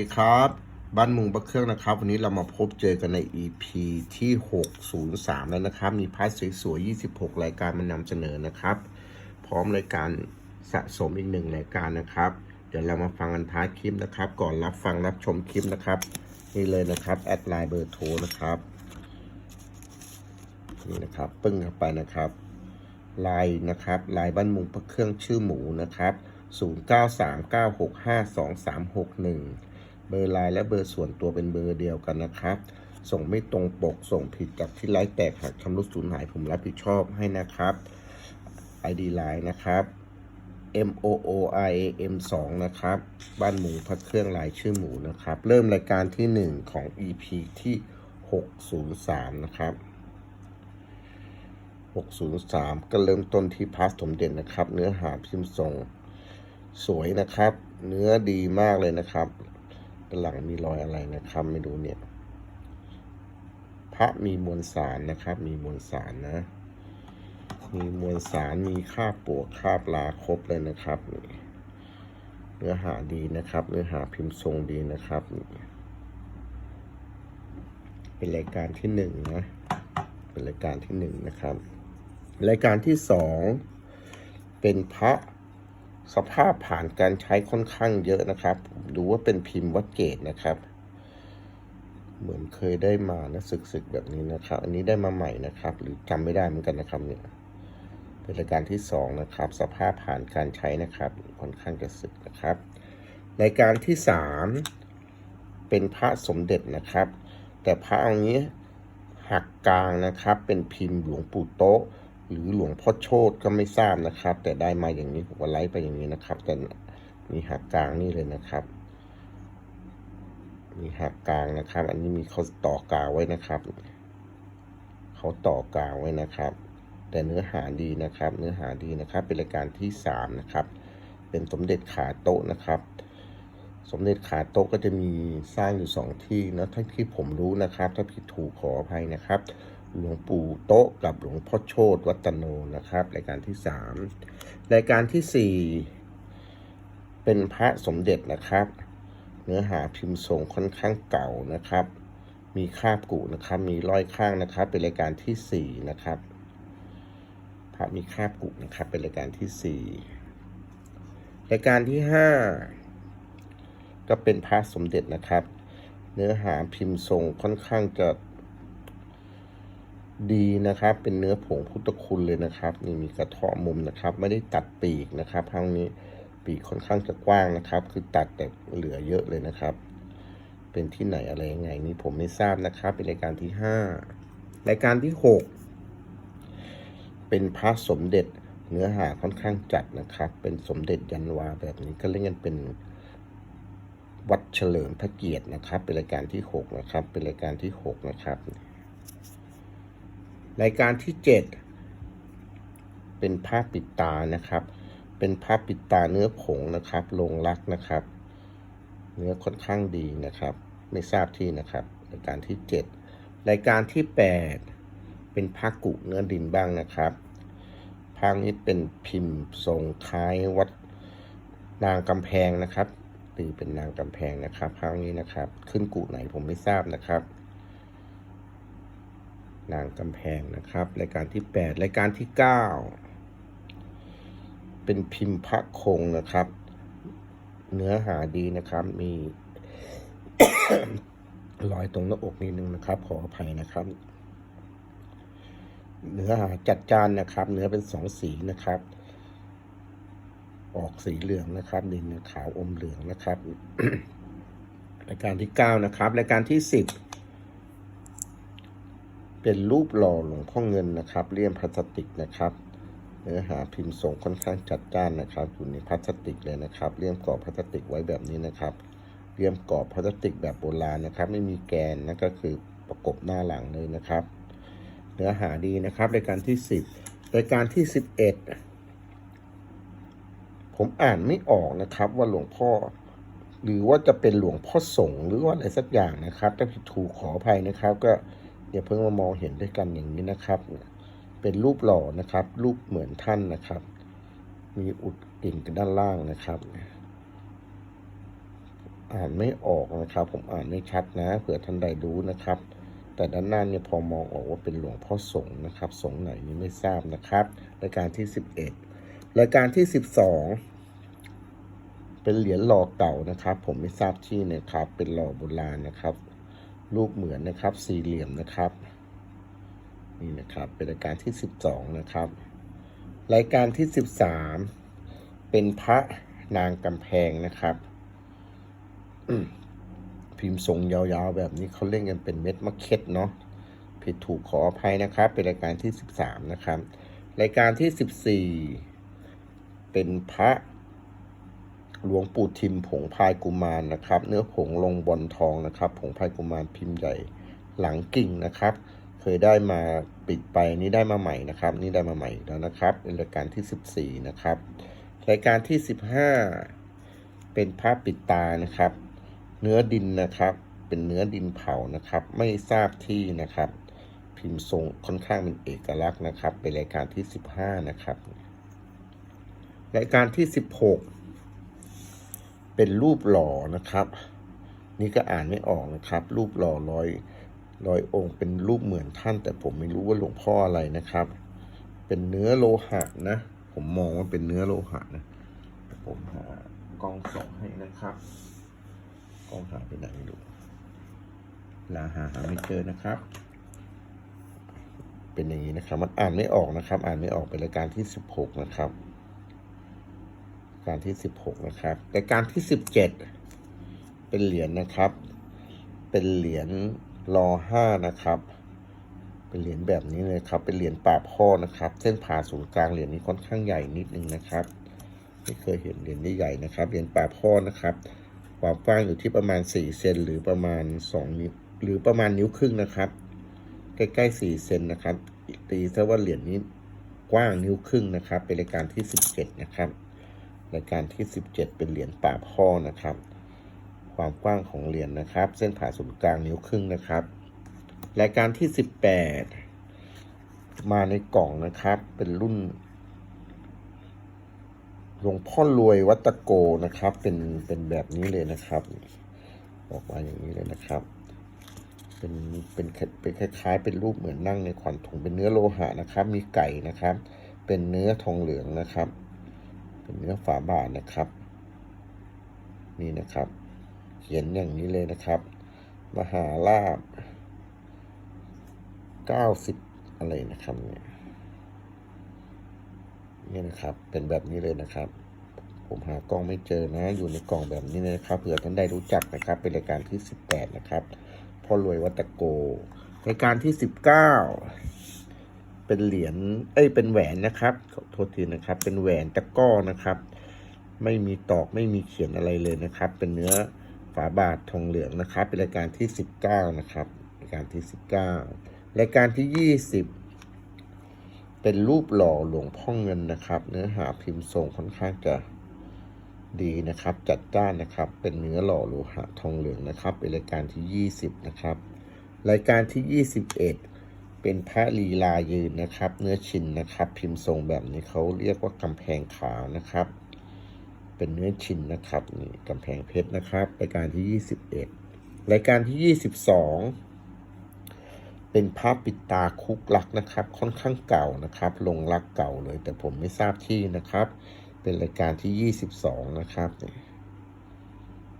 ดีครับบ้านมุงประเครื่องนะครับ วันนี้เรามาพบเจอกันใน EP ที่ 603 แล้วนะครับ มีพาร์ทสวยๆ 26 รายการมานำเสนอนะครับ พร้อมรายการสะสมอีกหนึ่งรายการนะครับ เดี๋ยวเรามาฟังกันท้ายคลิปนะครับ ก่อนรับฟังรับชมคลิปนะครับ นี่เลยนะครับ แอดไลน์เบอร์โทรนะครับ นี่นะครับ ปึ้งเข้าไปนะครับไลน์นะครับไลน์บ้านมุงประเครื่องชื่อหมูนะครับ 0939652361 เบอร์ไลน์และเบอร์ส่วนตัวเป็นเบอร์เดียวกันนะครับ ส่งไม่ตรงปก ส่งผิดจากที่ไลน์แตกหักชำรุดสูญหายผมรับผิดชอบให้นะครับ ID ไลน์นะครับ M O O I A M 2นะครับ บ้านหมูพักเครื่องลายชื่อหมูนะครับ เริ่มรายการที่ 1 ของ EP ที่ 603 นะครับ 603 ก็เริ่มต้นที่พาสสมเด็จนะครับ เนื้อหาพิมพ์ทรง สวยนะครับ เนื้อดีมากเลยนะครับ ด้านหลังมีรอยอะไรนะครับ ไม่รู้เนี่ย พระมีมวลสารนะครับ มีมวลสารนะ มีมวลสารมีคาบปวกคาบลาครบเลยนะครับเนื้อหาดีนะครับ เนื้อหาพิมพ์ทรงดีนะครับ เป็นรายการที่หนึ่งนะ เป็นรายการที่หนึ่งนะครับ รายการที่สองเป็นพระ สภาพผ่านการใช้ค่อนข้างเยอะนะครับดูว่าเป็นพิมพ์วัดเกตนะครับ เหมือนเคยได้มานะศึกๆแบบนี้นะครับ อันนี้ได้มาใหม่นะครับ หรือจำไม่ได้เหมือนกันนะครับเนี่ยเป็นรายการที่สองนะครับ สภาพผ่านการใช้นะครับค่อนข้างจะสึกนะครับรายการที่สามเป็นพระสมเด็จนะครับ แต่พระองค์นี้หักกลางนะครับ เป็นพิมพ์หลวงปู่โต๊ะ หรือหลวงพ่อโชตก็ไม่ทราบนะครับ แต่ได้มาอย่างนี้ผมก็ไลฟ์ไปอย่างนี้นะครับ แต่มีหักกลางนี่เลยนะครับ มีหักกลางนะครับ อันนี้มีเขาต่อกาวไว้นะครับเขาต่อกาวไว้นะครับ แต่เนื้อหาดีนะครับ เนื้อหาดีนะครับ เป็นรายการที่สามนะครับ เป็นสมเด็จขาโต๊ะนะครับสมเด็จขาโต๊ะก็จะมีสร้างอยู่สองที่นะทั้งที่ผมรู้นะครับ ถ้าผิดถูกขออภัยนะครับ หลวงปู่โต๊ะกับหลวงพ่อโชตวัตโนนะครับ รายการที่สามรายการที่สี่เป็นพระสมเด็จนะครับ เนื้อหาพิมพ์ทรงค่อนข้างเก่านะครับ มีคาบกุนะครับ มีร้อยข้างนะครับ เป็นรายการที่สี่นะครับ พระมีคาบกุนะครับ เป็นรายการที่สี่รายการที่ห้าก็เป็นพระสมเด็จนะครับ เนื้อหาพิมพ์ทรงค่อนข้างจะ ดีนะครับ เป็นเนื้อผงพุทธคุณเลยนะครับ นี่มีกระเทาะมุมนะครับ ไม่ได้ตัดปีกนะครับครั้งนี้ปีกค่อนข้างจะกว้างนะครับ คือตัดแต่เหลือเยอะเลยนะครับ เป็นที่ไหนอะไรยังไงนี่ผมไม่ทราบนะครับ เป็นรายการที่ห้ารายการที่หกเป็นพระสมเด็จเนื้อหาค่อนข้างจัดนะครับ เป็นสมเด็จยันวาแบบนี้ก็เรียกกันเป็นวัดเฉลิมพระเกียรตินะครับ เป็นรายการที่หกนะครับ เป็นรายการที่หกนะครับ รายการที่เจ็ดเป็นผ้าปิดตานะครับ เป็นผ้าปิดตาเนื้อผงนะครับ ลงรักนะครับ เนื้อค่อนข้างดีนะครับ ไม่ทราบที่นะครับ รายการที่เจ็ดรายการที่แปดเป็นผ้ากุเนื้อดินบ้างนะครับผ้านี้เป็นพิมพ์ทรงคล้ายวัดนางกำแพงนะครับตีเป็นนางกำแพงนะครับครั้งนี้นะครับ ขึ้นกุไหนผมไม่ทราบนะครับ นางกำแพงนะครับ รายการที่ 8 รายการที่ 9 เป็นพิมพ์พระคงนะครับ เนื้อหาดีนะครับ มีรอยตรงหน้าอกนิดนึงนะครับ ขออภัยนะครับ เนื้อหาจัดจานนะครับ เนื้อเป็นสองสีนะครับ ออกสีเหลืองนะครับดินขาวอมเหลืองนะครับ รายการที่เก้านะครับ รายการที่สิบ เป็นรูปหล่อหลวงพ่อเงินนะครับเลี่ยมพลาสติกนะครับเนื้อหาพิมพ์ทรงค่อนข้างจัดจ้านนะครับ อยู่ในพลาสติกเลยนะครับเลี่ยมกรอบพลาสติกไว้แบบนี้นะครับเลี่ยมกรอบพลาสติกแบบโบราณนะครับ ไม่มีแกนนั่นก็คือประกบหน้าหลังเลยนะครับ เนื้อหาดีนะครับรายการที่สิบรายการที่สิบเอ็ดผมอ่านไม่ออกนะครับว่าหลวงพ่อ หรือว่าจะเป็นหลวงพ่อสงหรือว่าอะไรสักอย่างนะครับถ้าผิดถูกขออภัยนะครับก็ อย่าเพิ่งมามองเห็นด้วยกันอย่างนี้นะครับเป็นรูปหล่อนะครับ รูปเหมือนท่านนะครับ มีอุดกิ่งกันด้านล่างนะครับ อ่านไม่ออกนะครับ ผมอ่านไม่ชัดนะเผื่อท่านใดรู้นะครับ แต่ด้านหน้าเนี่ยพอมองออกว่าเป็นหลวงพ่อสงฆ์นะครับ สงฆ์ไหนนี่ไม่ทราบนะครับ รายการที่11รายการที่12เป็นเหรียญหล่อเก่านะครับ ผมไม่ทราบที่นะครับ เป็นหล่อโบราณนะครับ รูปเหมือนนะครับ สี่เหลี่ยมนะครับ นี่นะครับ เป็นรายการที่12นะครับ รายการที่13เป็นพระนางกำแพงนะครับพิมพ์ทรงยาวๆ แบบนี้เขาเล่นกันเป็นเม็ดมะเข็ดเนาะผิดถูกขออภัยนะครับ เป็นรายการที่ 13 นะครับ รายการที่ 14 เป็นพระ หลวงปู่ทิมผงพายกุมารนะครับ เนื้อผงลงบอลทองนะครับ ผงพายกุมารพิมพ์ใหญ่หลังกิ่งนะครับ เคยได้มาปิดไปนี่ได้มาใหม่นะครับ นี่ได้มาใหม่แล้วนะครับเป็นรายการที่ 14 นะครับรายการที่ 15 เป็นพระปิดตานะครับ เนื้อดินนะครับ เป็นเนื้อดินเผานะครับ ไม่ทราบที่นะครับ พิมพ์ทรงค่อนข้างเป็นเอกลักษณ์นะครับ เป็นรายการที่ 15 นะครับรายการที่ 16 เป็นรูปหล่อนะครับ นี่ก็อ่านไม่ออกนะครับ รูปหล่อร้อยร้อยองค์ เป็นรูปเหมือนท่าน แต่ผมไม่รู้ว่าหลวงพ่ออะไรนะครับ เป็นเนื้อโลหะนะ ผมมองว่าเป็นเนื้อโลหะนะผมหากล้องส่องให้นะครับกล้องหาไปไหนไม่รู้ลาหาหาไม่เจอนะครับ เป็นอย่างนี้นะครับ มันอ่านไม่ออกนะครับ อ่านไม่ออกเป็นรายการที่สิบหกนะครับ การที่สิบหกนะครับรายการที่สิบเจ็ดเป็นเหรียญนะครับ เป็นเหรียญรอห้านะครับ เป็นเหรียญแบบนี้เลยครับ เป็นเหรียญป่าบพ่อนะครับ เส้นผ่าศูนย์กลางเหรียญนี้ค่อนข้างใหญ่นิดนึงนะครับ ไม่เคยเห็นเหรียญที่ใหญ่นะครับ เหรียญป่าบพ่อนะครับ ความกว้างอยู่ที่ประมาณ4เซนหรือประมาณ2นิ้วหรือประมาณนิ้วครึ่งนะครับ ใกล้ๆ4เซนนะครับ ตีซะว่าเหรียญนี้กว้างนิ้วครึ่งนะครับ เป็นรายการที่17นะครับ รายการที่ 17 เป็นเหรียญป่าบพ่อนะครับ ความกว้างของเหรียญนะครับ เส้นผ่าศูนย์กลางนิ้วครึ่งนะครับ รายการที่ 18 มาในกล่องนะครับ เป็นรุ่นหลวงพ่อรวยวัตโกนะครับ เป็นเป็นแบบนี้เลยนะครับออกมาอย่างนี้เลยนะครับ เป็นเป็นเป็นคล้ายๆ เป็นรูปเหมือนนั่งในขวัญถุงเป็นเนื้อโลหะนะครับ มีไก่นะครับ เป็นเนื้อทองเหลืองนะครับ เป็นเนื้อฝาบาทนะครับ นี่นะครับ เขียนอย่างนี้เลยนะครับ มหาลาบเก้าสิบอะไรนะครับเนี่ยนี่นะครับ เป็นแบบนี้เลยนะครับ ผมหากล้องไม่เจอนะ อยู่ในกล่องแบบนี้เลยนะครับ เผื่อท่านได้รู้จักนะครับ เป็นรายการที่18นะครับพ่อรวยวัตโกรายการที่19เป็นเหรียญเอ้ยเป็นแหวนนะครับขอโทษทีนะครับ เป็นแหวนตะก้อนะครับ ไม่มีตอกไม่มีเขียนอะไรเลยนะครับ เป็นเนื้อฝาบาททองเหลืองนะครับ เป็นรายการที่ 19 นะครับรายการที่ 19 รายการที่ 20 เป็นรูปหล่อหลวงพ่อเงินนะครับ เนื้อหาพิมพ์ทรงค่อนข้างจะดีนะครับ จัดจ้านนะครับ เป็นเนื้อหล่อโลหะทองเหลืองนะครับ เป็นรายการที่ 20 นะครับ รายการที่ 21 เป็นพระลีลายืนนะครับ เนื้อชินนะครับ พิมพ์ทรงแบบนี้เขาเรียกว่ากำแพงขาวนะครับ เป็นเนื้อชินนะครับนี่กำแพงเพชรนะครับรายการที่ 21 รายการที่ 22 เป็นภาพปิดตาคุกลักนะครับ ค่อนข้างเก่านะครับ ลงรักเก่าเลย แต่ผมไม่ทราบที่นะครับ เป็นรายการที่ 22 นะครับนี่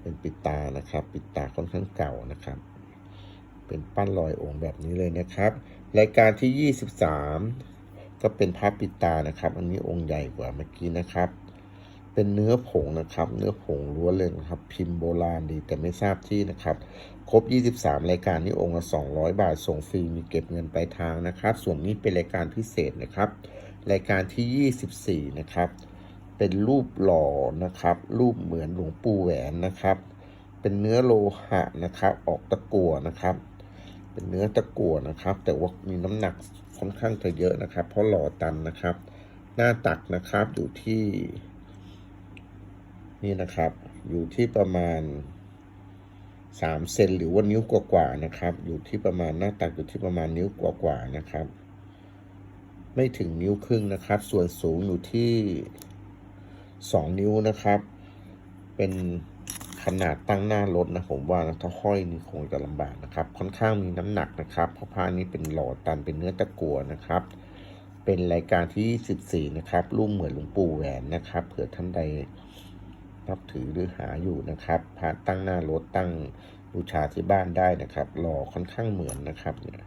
เป็นปิดตานะครับ ปิดตาค่อนข้างเก่านะครับ เป็นปั้นลอยองค์แบบนี้เลยนะครับ รายการที่ 23 ก็เป็นภาพปิดตานะครับ อันนี้องค์ใหญ่กว่าเมื่อกี้นะครับ เป็นเนื้อผงนะครับ เนื้อผงล้วนเลยนะครับ พิมพ์โบราณดีแต่ไม่ทราบที่นะครับ ครบ 23 รายการนี้องค์ละ 200 บาท ส่งฟรีมีเก็บเงินปลายทางนะครับ ส่วนนี้เป็นรายการพิเศษนะครับ รายการที่ 24 นะครับ เป็นรูปหล่อนะครับ รูปเหมือนหลวงปู่แหวนนะครับ เป็นเนื้อโลหะนะครับ ออกตะกั่วนะครับ เป็นเนื้อตะกั่วนะครับ แต่ว่ามีน้ำหนักค่อนข้างจะเยอะนะครับ เพราะหล่อตันนะครับ หน้าตักนะครับอยู่ที่ นี่นะครับ อยู่ที่ประมาณสามเซนหรือว่านิ้วกว่าๆนะครับ อยู่ที่ประมาณหน้าตักอยู่ที่ประมาณนิ้วกว่าๆนะครับ ไม่ถึงนิ้วครึ่งนะครับ ส่วนสูงอยู่ที่สองนิ้วนะครับ เป็น ขนาดตั้งหน้ารถนะผมว่านะถ้าห้อยนี่คงจะลำบากนะครับ ค่อนข้างมีน้ำหนักนะครับเพราะผ้านี้เป็นหล่อตันเป็นเนื้อตะกัวนะครับ เป็นรายการที่ 14 นะครับรูปเหมือนหลวงปู่แหวนนะครับ เผื่อท่านใดนับถือหรือหาอยู่นะครับพระตั้งหน้ารถตั้งบูชาที่บ้านได้นะครับหล่อค่อนข้างเหมือนนะครับเนี่ย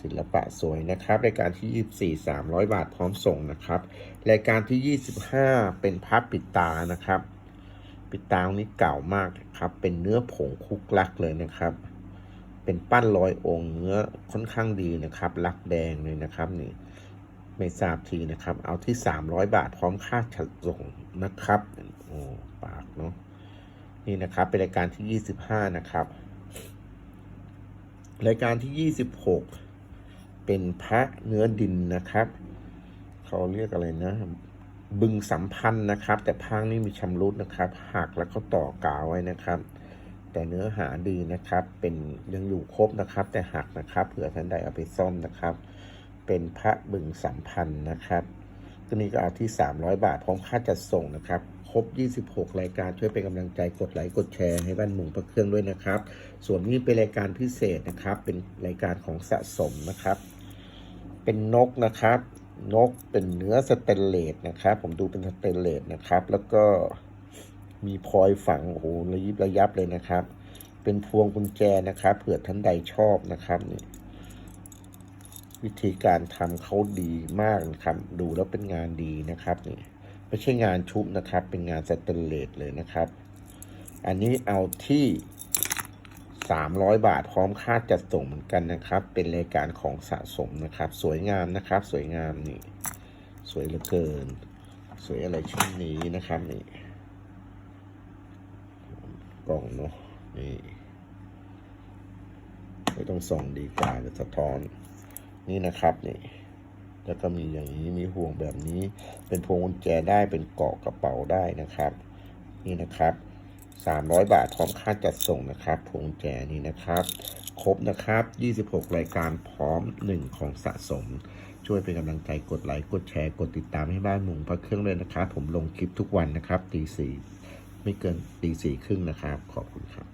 ศิลปะสวยนะครับรายการที่ 24 300 บาทพร้อมส่งนะครับ รายการที่ 25 เป็นพับปิดตานะครับ ปิตาองค์นี้เก่ามากครับ เป็นเนื้อผงคุกลักเลยนะครับ เป็นปั้นร้อยองค์เนื้อค่อนข้างดีนะครับ ลักแดงเลยนะครับนี่ไม่ทราบทีนะครับ เอาที่ 300 บาทพร้อมค่าจัดส่งนะครับโอ้ปากเนาะนี่นะครับ เป็นรายการที่ 25 นะครับ รายการที่ 26 เป็นพระเนื้อดินนะครับ เขาเรียกอะไรนะ บึงสัมพันธ์นะครับ แต่พังนี่มีชำรุดนะครับหักแล้วก็ต่อกาวไว้นะครับ แต่เนื้อหาดีนะครับ เป็นยังอยู่ครบนะครับ แต่หักนะครับเผื่อท่านใดเอาไปซ่อมนะครับ เป็นพระบึงสัมพันธ์นะครับตัวนี้ก็เอาที่ 300 บาทพร้อมค่าจัดส่งนะครับครบ 26 รายการช่วยเป็นกำลังใจกดไลค์กดแชร์ให้บ้านหมุงพระเครื่องด้วยนะครับ ส่วนนี้เป็นรายการพิเศษนะครับ เป็นรายการของสะสมนะครับ เป็นนกนะครับ นกเป็นเนื้อสเตนเลสนะครับ ผมดูเป็นสเตนเลสนะครับ แล้วก็มีพลอยฝังโอ้โหระยิบระยับเลยนะครับ เป็นพวงกุญแจนะครับเผื่อท่านใดชอบนะครับนี่วิธีการทำเขาดีมากนะครับ ดูแล้วเป็นงานดีนะครับนี่ไม่ใช่งานชุบนะครับ เป็นงานสเตนเลสเลยนะครับ อันนี้เอาที่ 300 บาทพร้อมค่าจัดส่งเหมือนกันนะครับ เป็นรายการของสะสมนะครับ สวยงามนะครับ สวยงามนี่ สวยเหลือเกิน สวยอะไรช่นนี้นะครับนี่กล่องเนาะนี่ไม่ต้องส่องดีกว่าจะสะท้อนนี่นะครับนี่แล้วก็มีอย่างนี้มีห่วงแบบนี้ เป็นพวงกุญแจได้เป็นเกาะกระเป๋าได้นะครับ นี่นะครับ 300 บาทพร้อมค่าจัดส่งนะครับพวงแจนี่นะครับ ครบนะครับ 26 รายการพร้อม 1 ของสะสม ช่วยเป็นกำลังใจกดไลค์กดแชร์กดติดตามให้บ้านมุงพระเครื่องเลยนะครับ ผมลงคลิปทุกวันนะครับตีสี่ไม่เกินตีสี่ครึ่งนะครับ ขอบคุณครับ